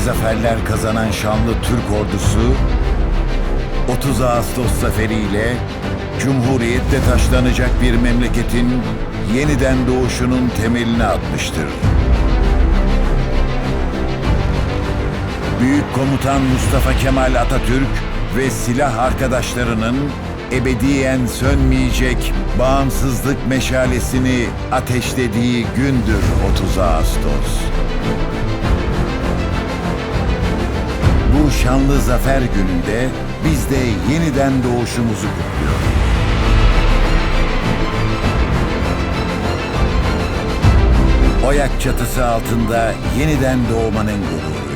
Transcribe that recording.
zaferler kazanan şanlı Türk ordusu 30 Ağustos zaferiyle Cumhuriyet'te taşlanacak bir memleketin yeniden doğuşunun temelini atmıştır. Büyük Komutan Mustafa Kemal Atatürk ve silah arkadaşlarının ebediyen sönmeyecek bağımsızlık meşalesini ateşlediği gündür 30 Ağustos. Şanlı zafer gününde biz de yeniden doğuşumuzu kutluyoruz. Oyak çatısı altında yeniden doğmanın gururu.